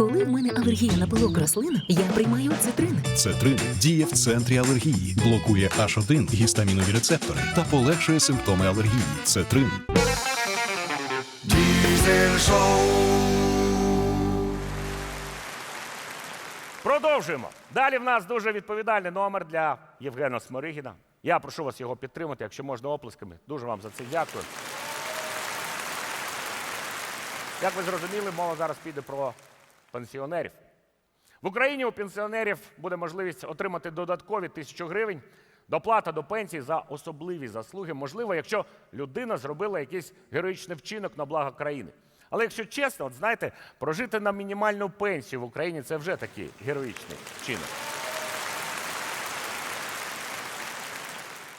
Коли в мене алергія на пилок рослин, я приймаю цитрин. Цетрин діє в центрі алергії, блокує H1 гістамінові рецептори та полегшує симптоми алергії. Цетрин. Show. Продовжуємо. Далі в нас дуже відповідальний номер для Євгена Сморигіна. Я прошу вас його підтримати, якщо можна оплесками. Дуже вам за це дякую. Як ви зрозуміли, мова зараз піде про пенсіонерів. В Україні у пенсіонерів буде можливість отримати додаткові тисячу гривень, доплата до пенсії за особливі заслуги, можливо, якщо людина зробила якийсь героїчний вчинок на благо країни. Але якщо чесно, от знаєте, прожити на мінімальну пенсію в Україні це вже такий героїчний вчинок.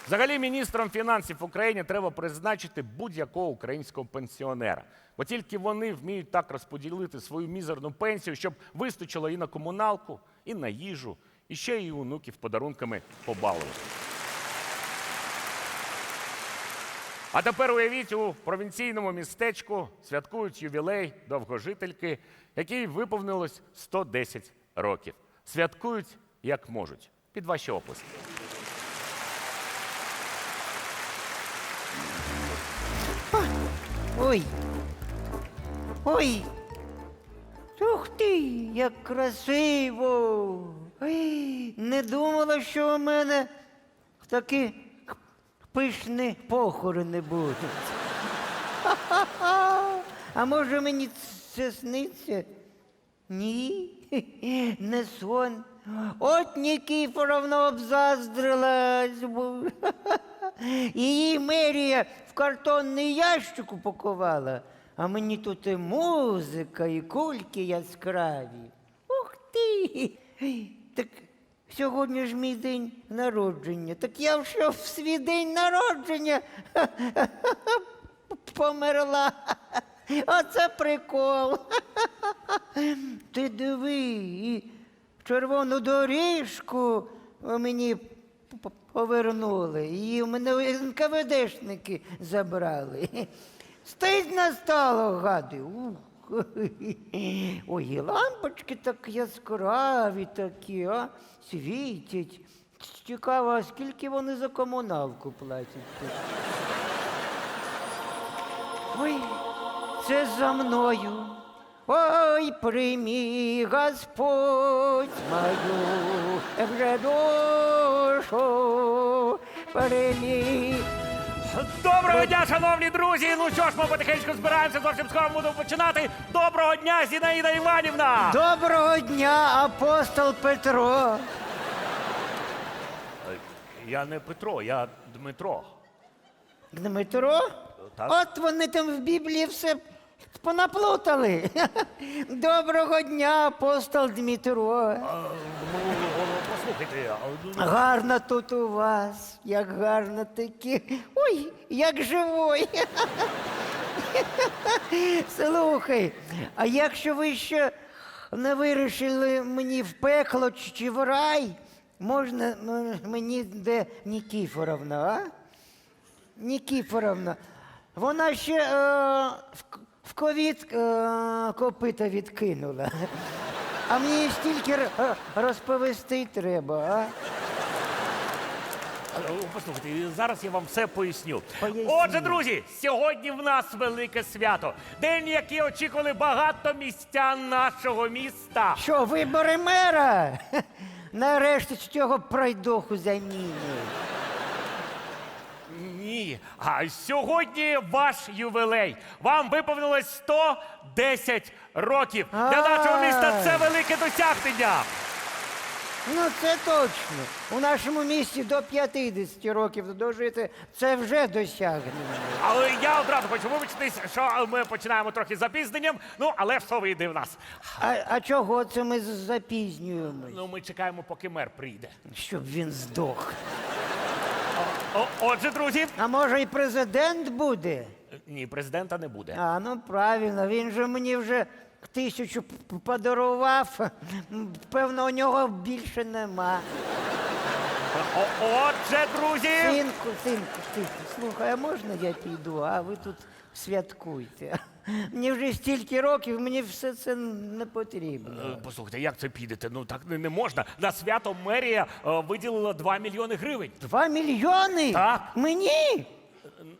Взагалі, міністром фінансів в Україні треба призначити будь-якого українського пенсіонера. Бо тільки вони вміють так розподілити свою мізерну пенсію, щоб вистачило і на комуналку, і на їжу, і ще й онуків подарунками побалувати. А тепер уявіть, у провінційному містечку святкують ювілей довгожительки, якій виповнилось 110 років. Святкують як можуть. Під ваші оплески. Ой. Ой. Ух ти, як красиво. Ой, не думала, що у мене такі пишні похорони будуть. А може мені це сниться? Ні, не сон. От Нікіфоровна обзаздрилась. Її мерія в картонний ящик упакувала, а мені тут і музика, і кульки яскраві. Ух ти! Так сьогодні ж мій день народження. Так я вже в свій день народження померла. Оце прикол. Ти диви, і червону доріжку мені повернули. Її в мене НКВДшники забрали. Стидно стало, гади. Ой, лампочки так яскраві такі, а світять. Цікаво, скільки вони за комуналку платять? Ой, це за мною. Ой, прийми, Господь мою вже душу. Доброго дня, шановні друзі! Ну що ж, ми потихеньку збираємося, зовсім скоро будемо починати. Доброго дня, Зінаїда Іванівна! Доброго дня, апостол Петро. Я не Петро, я Дмитро. Дмитро? Так. От вони там в Біблії все понаплутали. Доброго дня, апостол Дмитро. Ну, послухайте, ну, Гарно тут у вас, як гарно такі. Ой, як живой. Слухай, а якщо ви ще не вирішили мені в пекло чи- в рай, можна мені де Нікіфоровна, а? Нікіфоровна, вона ще е, в, в ковід е, копита відкинула. А мені стільки р- е, розповісти треба, а? а, послухайте, зараз я вам все поясню. Поясніть. Отже, друзі, сьогодні в нас велике свято. День, який очікували багато містян нашого міста. Що, вибори мера? Нарешті цього пройдоху замінюють. Ні. А сьогодні ваш ювілей. Вам виповнилось 110 років. Для нашого міста це велике досягнення. Ну, це точно. У нашому місті до 50 років дожити це вже досягнення. Але я одразу хочу вибачитись, що ми починаємо трохи з запізненням. Ну, але все вийде в нас. А, а чого це ми з- запізнюємось? Ну, ми чекаємо, поки мер прийде. Щоб він здох. О, отже, друзі. А може і президент буде? Ні, президента не буде. А, ну правильно, він же мені вже тисячу п- п- подарував. Певно, у нього більше нема. О, отже, друзі. Синку, синку, синку, слухай, а можна я піду, а ви тут святкуйте? Мені вже стільки років, мені все це не потрібно. Е, Послухайте, як це підете? Ну так не, не можна. На свято мерія е, виділила 2 мільйони гривень. Два мільйони? Так. Мені?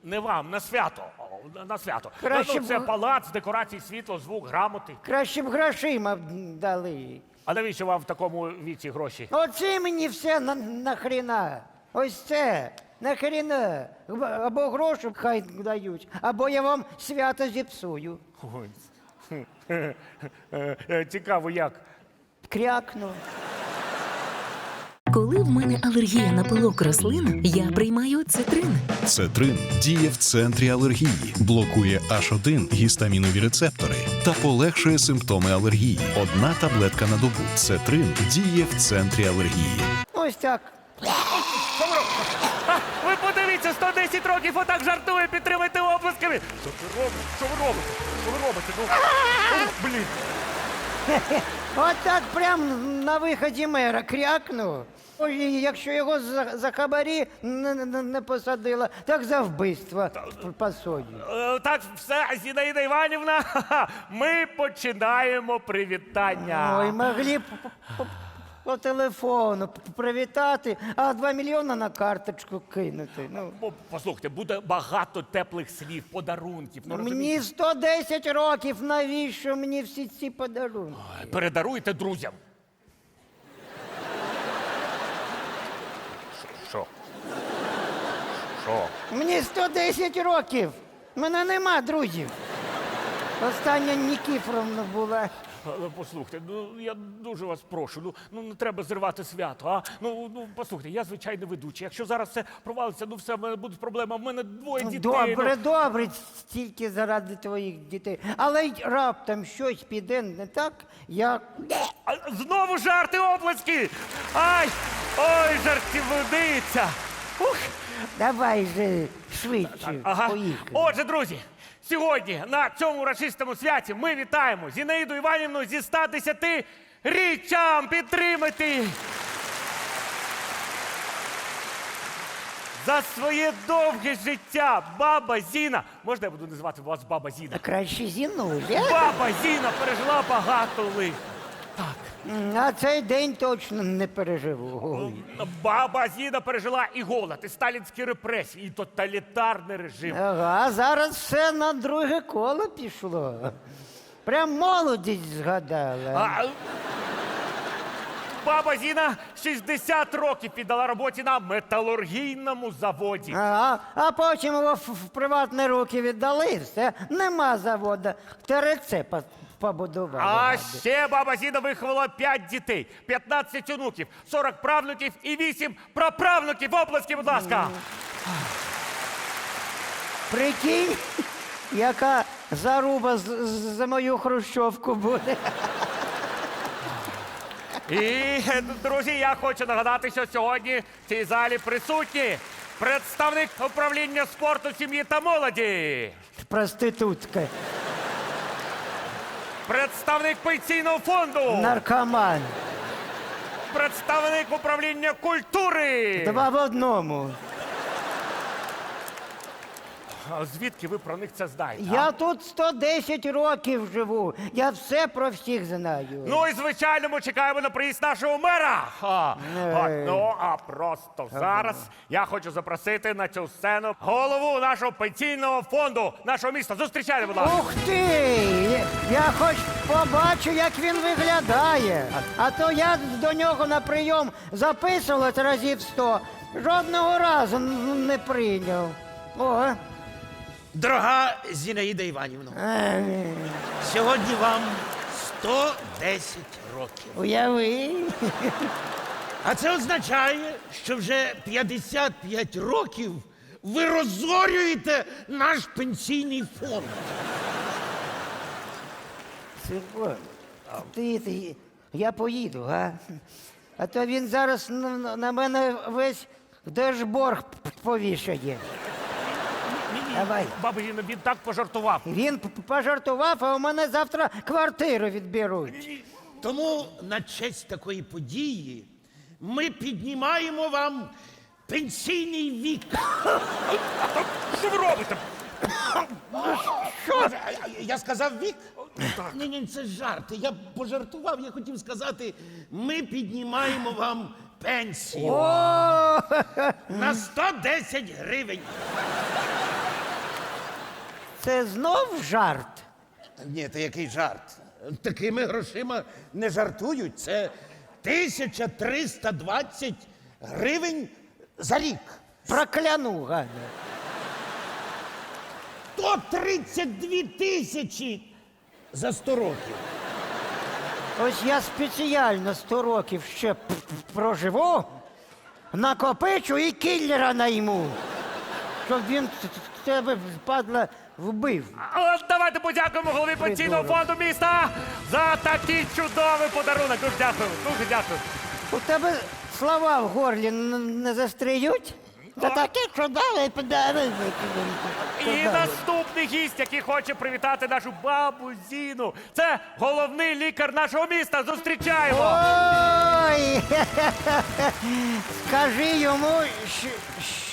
Не вам, на свято. О, на- свято. Краще ну, це б- палац, декорації, світло, звук, грамоти. Краще б грошима дали. А навіщо вам в такому віці гроші? Оце мені все на, нахріна. Ось це. Нахріна. Або гроші хай дають, або я вам свято зіпсую. Ой. Е, е, Цікаво, як. Крякну. Коли в мене алергія на пилок рослин, я приймаю цитрин. Цетрин діє в центрі алергії, блокує H1 гістамінові рецептори та полегшує симптоми алергії. Одна таблетка на добу. Цетрин діє в центрі алергії. Ось так. Що ви? А, Ви подивіться, 110 років отак жартує, підтримайте оплесками. Що ви робите? Що ви робите? Що ви робите? Ну, ну, блін. От так прям на виході мера крякну. Ой, і якщо його за, за хабарі не, не, не посадила, так за вбивство посадять. Е, Так, все, Зінаїда Іванівна, ми починаємо привітання. Ой, могли б по телефону привітати, а 2 мільйони на карточку кинути. Ну, О, Послухайте, буде багато теплих слів, подарунків. Ну, мені розумієте? 110 років, навіщо мені всі ці подарунки? Передаруйте друзям. Що? Що? Мені 110 років. Мене нема друзів. Остання Нікіфоровна була. Але послухайте, ну я дуже вас прошу. Ну, ну не треба зривати свято. А ну ну послухайте, я звичайний ведучий. Якщо зараз все провалиться, ну все в мене будуть проблеми. В мене двоє дітей. Добре, ну. добре, тільки заради твоїх дітей. Але й раптом щось піде не так, я. А, знову жарти оплески! Ай! Ой, жартівниця! Ух! Давай же швидше. Ага. Поїхали. Отже, друзі, сьогодні на цьому урочистому святі ми вітаємо Зінаїду Іванівну зі 110 річчям підтримати. За своє довге життя баба Зіна. Можна я буду називати вас баба Зіна? Краще зінуля. Баба Зіна пережила багато лих. А цей день точно не переживу. Ой. Баба Зіна пережила і голод, і сталінські репресії, і тоталітарний режим. Ага, зараз все на друге коло пішло. Прям молодість згадала. А, Баба Зіна 60 років піддала роботі на металургійному заводі. Ага, а потім його в, в приватні руки віддали, все, нема заводу. ТРЦ по- побудували. А гади. ще баба Зіна виховала 5 дітей, 15 онуків, 40 правнуків і 8 праправнуків. Оплески, будь ласка. Прикинь, яка заруба з- з- за мою хрущовку буде. І, друзі, я хочу нагадати, що сьогодні в цій залі присутні представник управління спорту, сім'ї та молоді, Проститутка, представник пенсійного фонду, наркоман. представник управління культури. Два в одному. А Звідки ви про них це знаєте? а? Я тут 110 років живу. Я все про всіх знаю. Ну і звичайно, ми чекаємо на приїзд нашого мера. А, а, ну а просто зараз я хочу запросити на цю сцену голову нашого пенсійного фонду нашого міста. Зустрічайте, будь ласка. Ух ти! Я хоч побачу, як він виглядає. А то я до нього на прийом записувалась разів сто. Жодного разу н- не прийняв. О, Дорога Зінаїда Іванівна, е, сьогодні вам 110 років. уяви. А це означає, що вже 55 років ви розорюєте наш пенсійний фонд. Сирко, ти, ти, я поїду, а? А то він зараз на, на мене весь держборг п- повішає. Ні-ні, Давай. Баба Зіна, він так пожартував. Він п- п- пожартував, а у мене завтра квартиру відберуть. Тому на честь такої події ми піднімаємо вам пенсійний вік. Що ви робите? Що? Я сказав вік? Ні, ні, це жарт. Я пожартував, я хотів сказати, ми піднімаємо вам пенсію на 110 гривень. Це знов жарт. Ні, це який жарт? Такими грошима не жартують. Це 1320 гривень за рік. Прокляну, Ганя. То 32 тисячі за 100 років. Ось я спеціально 100 років ще п- п- проживу, накопичу і кіллера найму, щоб він т- т- тебе, падла, вбив. От давайте подякуємо голові пенсійного фонду міста за такий чудовий подарунок. Дуже дякую, дуже дякую. У тебе слова в горлі н- не застріють? Та таке чудове подарунок. І наступний гість, який хоче привітати нашу бабу Зіну. Це головний лікар нашого міста. Зустрічаємо! Ой! Скажи йому, що,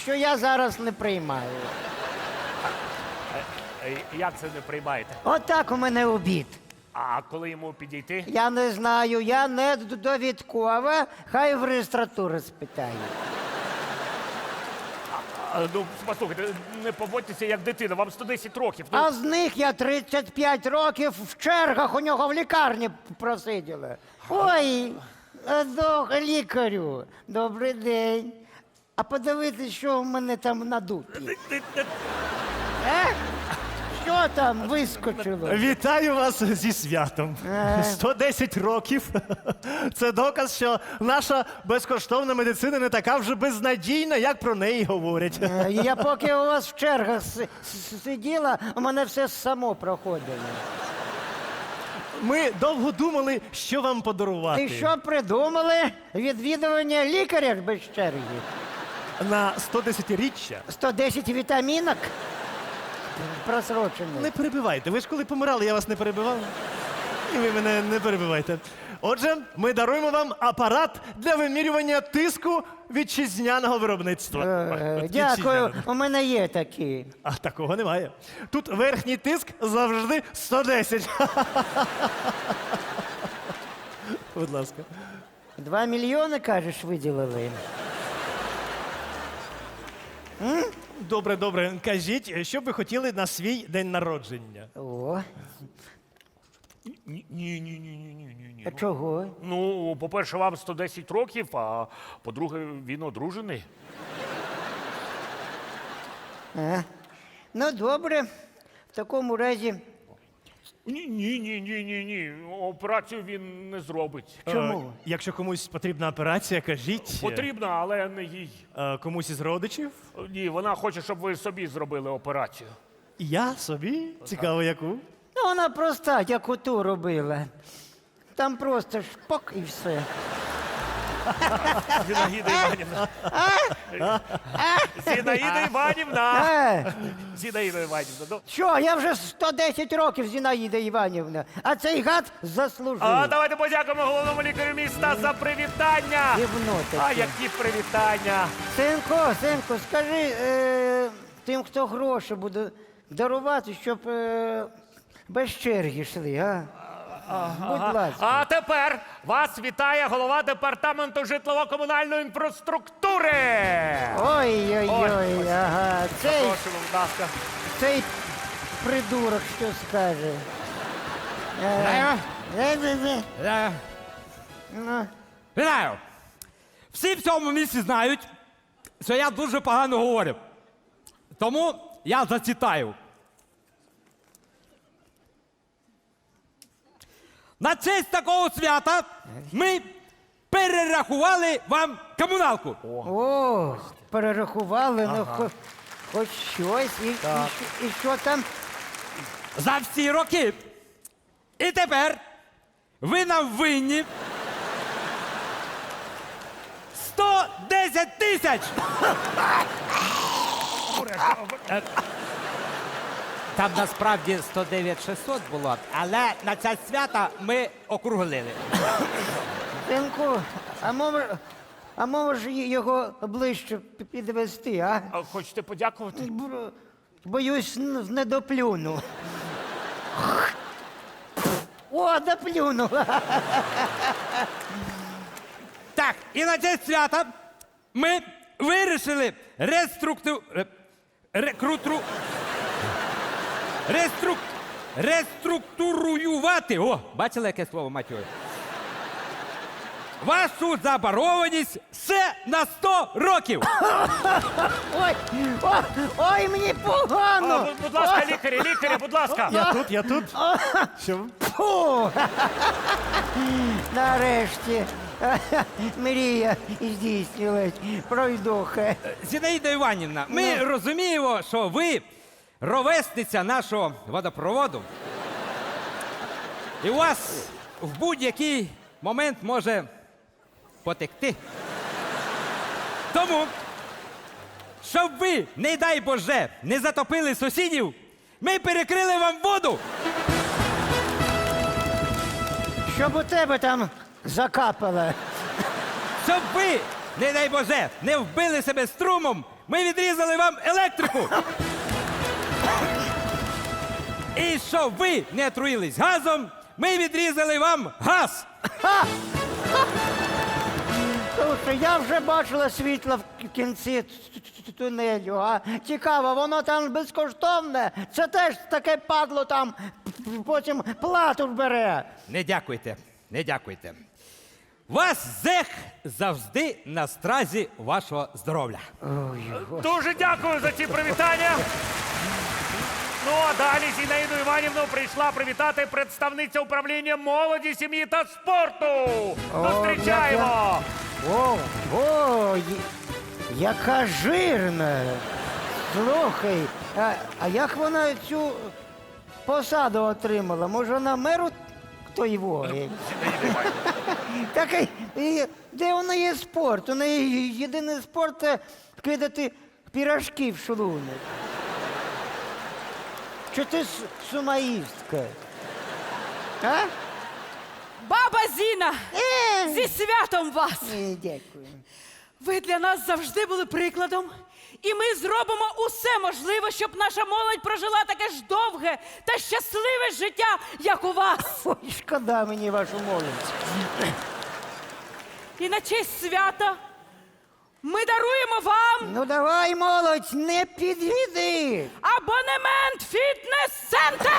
що я зараз не приймаю. Е, Як це не приймаєте? Отак у мене обід. А коли йому підійти? Я не знаю, я не довідкова, хай в реєстратури спитаю. А, Ну, послухайте, не поводьтеся як дитина, вам 110 років. Ну, А з них я 35 років в чергах у нього в лікарні просиділа. Ой, до лікарю, добрий день. А подивитись, що в мене там надуті. Е? Що там вискочило? Вітаю вас зі святом. Е. 110 років. Це доказ, що наша безкоштовна медицина не така вже безнадійна, як про неї говорять. Е, Я поки у вас в чергах си- с- сиділа, у мене все само проходило. Ми довго думали, що вам подарувати. І що придумали? Відвідування лікаря ж без черги. На 110-річчя. 110 вітамінок просрочених. Не перебивайте. Ви ж коли помирали, я вас не перебивав. І ви мене не перебивайте. Отже, ми даруємо вам апарат для вимірювання тиску вітчизняного виробництва. Е, От Дякую, вітчизняного. у мене є такі. А такого немає. Тут верхній тиск завжди 110. Будь ласка. Два мільйони, кажеш, виділили. Добре, добре. Кажіть, що б ви хотіли на свій день народження? О, Ні, ні, ні, ні, ні, ні, ні. а чого? Ну, по-перше, вам 110 років, а по-друге, він одружений. А? Ну, добре. В такому разі, Ні, ні, ні, ні, ні, ні. Операцію він не зробить. чому? Е, якщо комусь потрібна операція, кажіть. Потрібна, але не їй. Е, комусь із родичів? Ні, вона хоче, щоб ви собі зробили операцію. Я собі? Цікаво, яку? Ну, вона проста, як оту робила. Там просто шпок і все. Зінаїда Іванівна. Зінаїда Іванівна. Е, Зінаїда Іванівна. ну, що, я вже 110 років, Зінаїда Іванівна, а цей гад заслужив. А давайте подякуємо головному лікарю міста за привітання. Гівно таке. А які привітання. Синко, синку, скажи е, тим, хто гроші буде дарувати, щоб е, без черги йшли, а? Будь ласка. А тепер вас вітає голова департаменту житлово-комунальної інфраструктури. Ой-ой-ой, ага. Цей, Прошу, будь ласка. цей придурок що скаже. Е, е-е-е. Вітаю. Ну, Вітаю. Всі в цьому місці знають, що я дуже погано говорю. Тому я зачитаю. На честь такого свята ми перерахували вам комуналку. О, перерахували, ну хоч, хоч щось. І, і, що- і що там? За всі роки. І тепер ви нам винні 110 тисяч. Там насправді 109 600 було, але на це свята ми округлили. Синку, а може, а може його ближче пі- підвести, а? А Хочете подякувати? Боюсь, н- не доплюну. О, доплюнув. Так, і на честь свята ми вирішили реструкту... ре- Рекрутру... Реструк... Реструктуруювати. О, бачили, яке слово матює? Вашу заборгованість все на 100 років. Ой, о, ой, мені погано. будь, будь ласка, лікарі, лікарі, будь ласка. Я тут, я тут. Що? Фу. Нарешті. Мрія здійснилась. Пройдоха. Зінаїда Іванівна, ми розуміємо, що ви ровесниця нашого водопроводу. І у вас в будь-який момент може потекти. Тому, щоб ви, не дай Боже, не затопили сусідів, ми перекрили вам воду. Щоб у тебе там закапало. Щоб ви, не дай Боже, не вбили себе струмом, ми відрізали вам електрику. І щоб ви не отруїлись газом, ми відрізали вам газ. Слушай, я вже бачила світло в кінці т- т- т- тунелю. А цікаво, воно там безкоштовне. Це теж таке падло там, потім плату бере. Не дякуйте, не дякуйте. Вас зех завжди на стразі вашого здоров'я. Дуже дякую за ці привітання. Ну а далі Зінаїду Іванівну прийшла привітати представниця управління молоді, сім'ї та спорту. Зустрічаємо! О, о, яка жирна. Слухай, а, а як вона цю посаду отримала? Може, вона меру хто його? Так, і- і де у неї спорт? У неї єдиний спорт це кидати пірожки в шлунок. Чи ти с- сумаїстка? А? Баба Зіна! Е, Зі святом вас! ні, дякую. Ви для нас завжди були прикладом, і ми зробимо усе можливе, щоб наша молодь прожила таке ж довге та щасливе життя, як у вас. Ой, шкода мені вашу молодь. І на честь свята ми даруємо вам Ну давай, молодь, не підвіди. абонемент фітнес-центр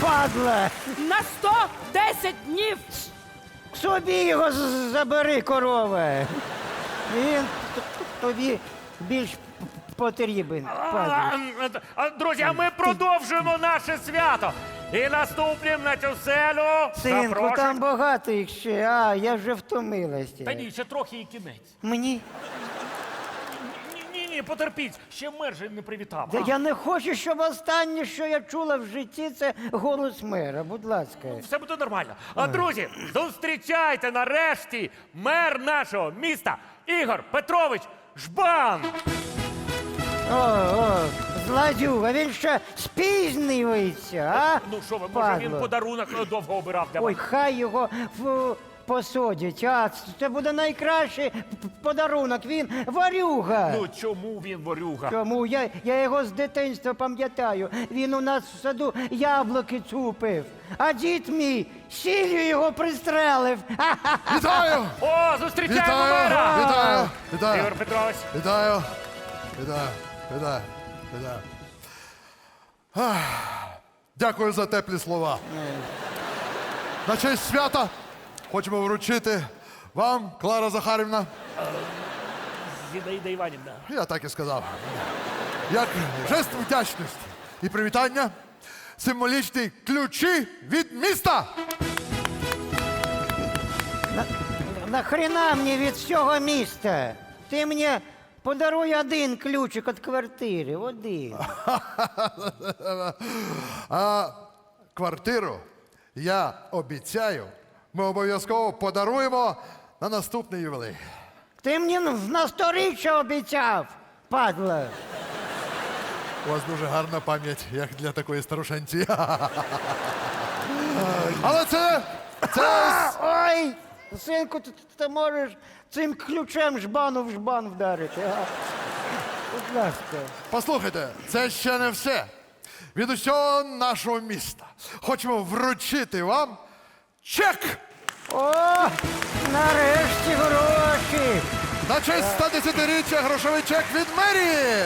Падла. на 110 днів. Собі його з- забери, корова. Він т- тобі більш п- потрібен. Падла. А, а, Друзі, а ми продовжуємо наше свято. І наступним на цю селю Синку, запрошую- там багато їх ще, а я вже втомилася. Та ні, ще трохи і кінець. Мені. Ні, ні, ні, потерпіть, ще мер же не привітав. Та я не хочу, щоб останнє, що я чула в житті, це голос мера. Будь ласка. Все буде нормально. А друзі, зустрічайте нарешті мер нашого міста Ігор Петрович Жбан. О, о, зладюга, він ще спізнюється, а? Ну що ви, може він Падло. подарунок е, довго обирав для Ой, вас? хай його в, посадять. А це буде найкращий п- п- подарунок. Він варюга. Ну чому він ворюга? Чому? Я, я його з дитинства пам'ятаю. Він у нас в саду яблуки цупив. А дід мій сіллю його пристрелив. Ха-ха. Вітаю! О, зустрічаємо Вітаю! мера! Вітаю! Вітаю! Ігор Петрович. Вітаю! Вітаю! Вітаю! Ах, Дякую за теплі слова. На честь свята хочемо вручити вам, Клара Захарівна. Зінаїда Іванівна. Я так і сказав. Як жест вдячності і привітання. Символічні ключі від міста. Нахрена мені від всього міста? Ти мені подаруй один ключик від квартири. Один. А квартиру я обіцяю, ми обов'язково подаруємо на наступний ювілей. Ти мені на сторіччя обіцяв, падла. У вас дуже гарна пам'ять, як для такої старушенці. Але це. Це. Ой, синку, ти, ти можеш цим ключем жбану в жбан вдарити. А? Будь ласка. Послухайте, це ще не все. Від усього нашого міста хочемо вручити вам чек О, нарешті гроші. на честь 110-річчя грошовий чек від мерії.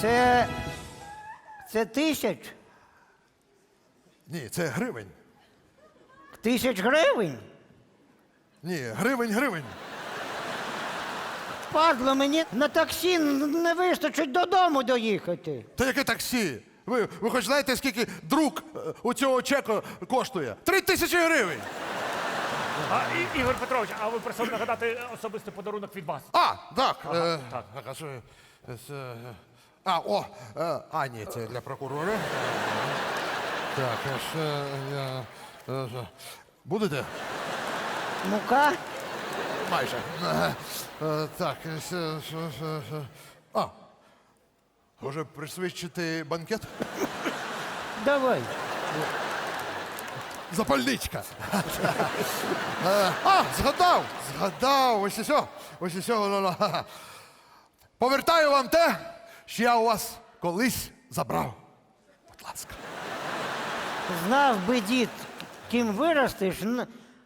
Це. Це тисяч? Ні, це гривень. Тисяч гривень? Ні, гривень, гривень. Падло, мені на таксі не вистачить додому доїхати. Та яке таксі? Ви, ви хоч знаєте, скільки друк е, у цього чеку коштує? Три тисячі гривень. А, І- Ігор Петрович, а ви просили нагадати особистий подарунок від вас. А, так. е, так. так, а що, е, це, е, а, о, е, а, ні, це для прокурора. Так, а ще я. е, е, Будете? Мука? Майже. Е, е, Так, е, ще- ще. А. Може присвідчити банкет? Давай. Запальничка. Е, А, згадав! Згадав! Ось і сьо. Ось і ну. Повертаю вам те, що я у вас колись забрав. Будь ласка. Знав би дід, ким виростеш,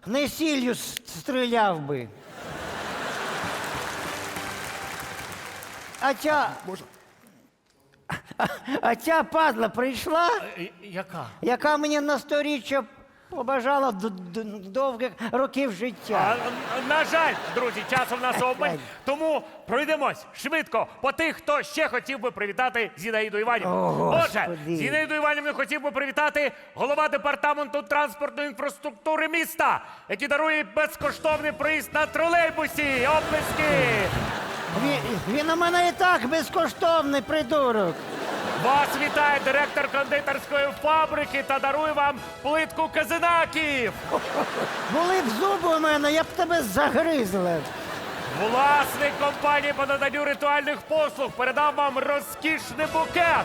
не сіллю стріляв би. А ця. Можна? А ця падла прийшла, Яка? яка мені на сторіччя побажала д- д- довгих років А, життя. на жаль, друзі, часу в нас обмаль, тому пройдемось швидко по тих, хто ще хотів би привітати Зінаїду Іванівну. О, Отже, Господи. Зінаїду Іванівну хотів би привітати голова департаменту транспортної інфраструктури міста, який дарує безкоштовний проїзд на тролейбусі. Оплески! Він, він у мене і так безкоштовний придурок. Вас вітає директор кондитерської фабрики та дарує вам плитку казинаків. Були б зуби у мене, я б тебе загризла. Власник компанії по наданню ритуальних послуг передав вам розкішний букет.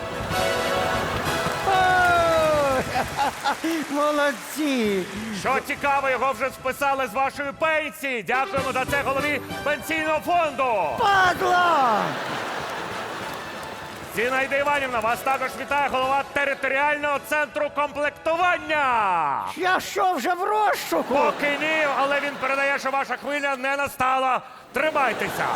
Молодці! Що цікаво, його вже списали з вашої пенсії. Дякуємо за це голові пенсійного фонду. Падла! Зінаїда Іванівна, вас також вітає голова територіального центру комплектування. Я що вже в розшуку? Поки ні, але він передає, що ваша хвиля не настала. Тримайтеся.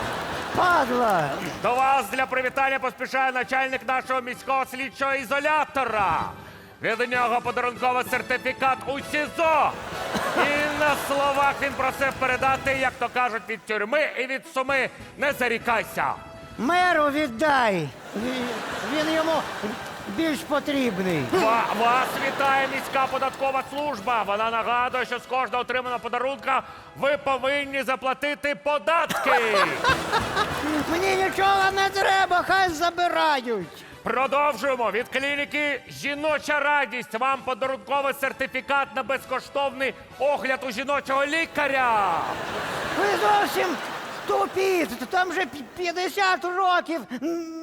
Падла! До вас для привітання поспішає начальник нашого міського слідчого ізолятора. Від нього подарунковий сертифікат у СІЗО. І на словах він просив передати, як то кажуть, від тюрми і від суми не зарікайся. Меру віддай! Він, йому більш потрібний. Ва- Вас вітає міська податкова служба. Вона нагадує, що з кожного отриманого подарунка ви повинні заплатити податки. Мені нічого не треба, хай забирають. Продовжуємо від клініки Жіноча радість. Вам подарунковий сертифікат на безкоштовний огляд у жіночого лікаря. Ви зовсім тупі. Там вже пі- 50 років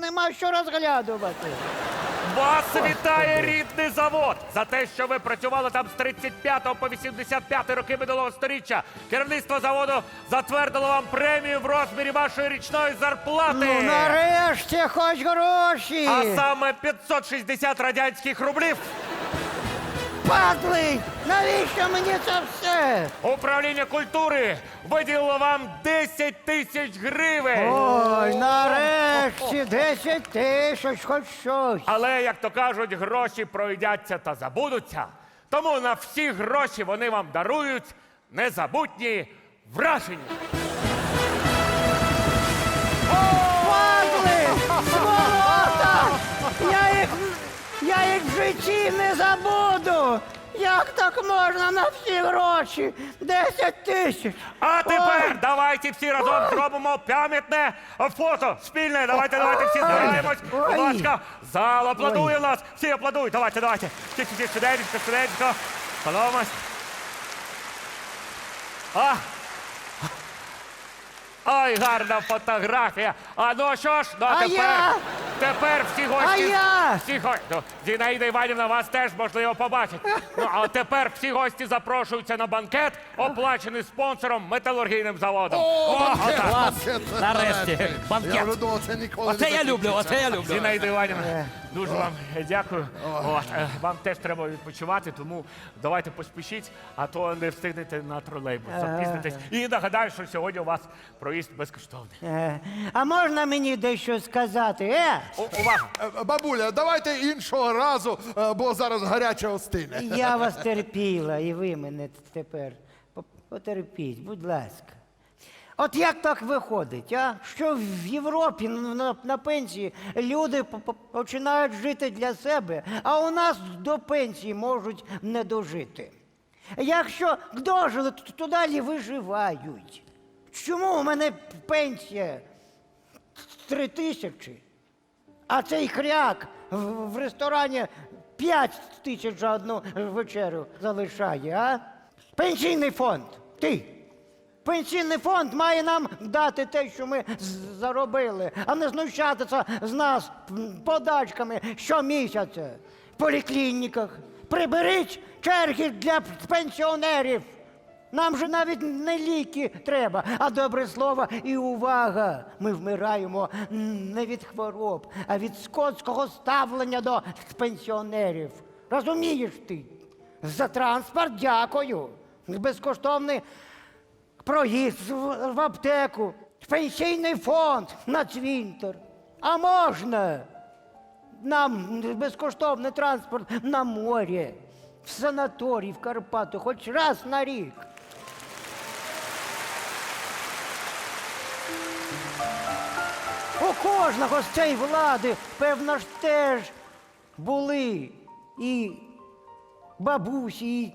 нема що розглядувати. Вас вітає рідний завод за те, що ви працювали там з 35 по 85 роки минулого сторіччя. Керівництво заводу затвердило вам премію в розмірі вашої річної зарплати. Ну, нарешті, хоч гроші. А саме 560 радянських рублів. Падли! Навіщо мені це все? Управління культури виділило вам 10 тисяч гривень. Ой, нарешті 10 тисяч, хоч щось. Але, як то кажуть, гроші пройдяться та забудуться. Тому на всі гроші вони вам дарують незабутні враження. В житті не забуду! Як так можна на всі гроші? 10 тисяч! А тепер давайте всі разом зробимо пам'ятне фото спільне. Давайте, давайте всі збираємось. Будь ласка, зал аплодує нас. Всі аплодують. Давайте, давайте. Всі, всі, всі. Подивимось. А. Ой, гарна фотографія. А ну що ж, ну а А тепер. я Тепер всі А гості. я? Всі го... Ну, Зінаїда Іванівна вас теж можливо побачить. Ну, а тепер всі гості запрошуються на банкет, оплачений спонсором металургійним заводом. О, банкет, отак. банкет, Нарешті, банкет. банкет. Я вже думав, це ніколи Оце не я люблю, закінчиться. оце я люблю. Зінаїда Іванівна, дуже вам дякую. От, е, вам теж треба відпочивати, тому давайте поспішіть, а то не встигнете на тролейбус. Запізнитесь. І нагадаю, що сьогодні у вас проїзд безкоштовний. Е, А можна мені дещо сказати? Е? У- Увага! Е, Бабуля, давайте іншого разу, е, бо зараз гаряче остине. Я вас терпіла, і ви мене тепер. По- Потерпіть, будь ласка. От як так виходить, а? що в Європі на, на пенсії люди по- по- починають жити для себе, а у нас до пенсії можуть не дожити. Якщо дожили, то, то далі виживають. Чому у мене пенсія три тисячі? А цей хряк в, ресторані 5 тисяч за одну вечерю залишає, а? Пенсійний фонд. Ти. Пенсійний фонд має нам дати те, що ми заробили, а не знущатися з нас подачками щомісяця. В поліклініках. Приберіть черги для пенсіонерів. Нам же навіть не ліки треба, а добре слово і увага. Ми вмираємо не від хвороб, а від скотського ставлення до пенсіонерів. Розумієш ти? За транспорт дякую. Безкоштовний проїзд в, аптеку, пенсійний фонд на цвинтар. А можна нам безкоштовний транспорт на море, в санаторій, в Карпати, хоч раз на рік. Кожного з цієї влади, певно ж, теж були і бабусі,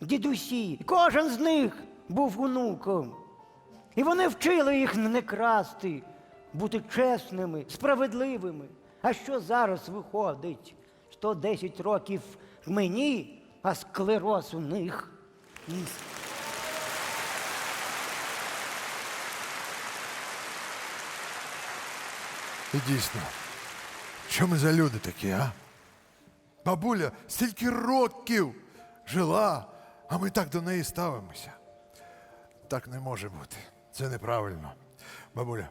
і дідусі. Кожен з них був онуком. І вони вчили їх не красти, бути чесними, справедливими. А що зараз виходить? 110 років мені, а склероз у них. І дійсно, що ми за люди такі, а? Бабуля стільки років жила, а ми так до неї ставимося. Так не може бути. Це неправильно. Бабуля,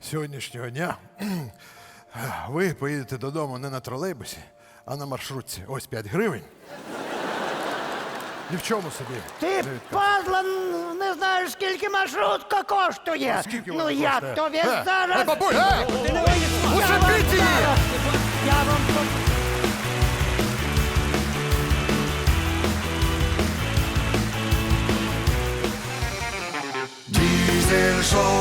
сьогоднішнього дня ви поїдете додому не на тролейбусі, а на маршрутці. Ось 5 гривень. Ні в чому собі. Ти, падла, не знаєш, скільки маршрутка коштує. Скільки ну як коштує? тобі Е, зараз. е, бабуля, е! Leute! Diesel Show.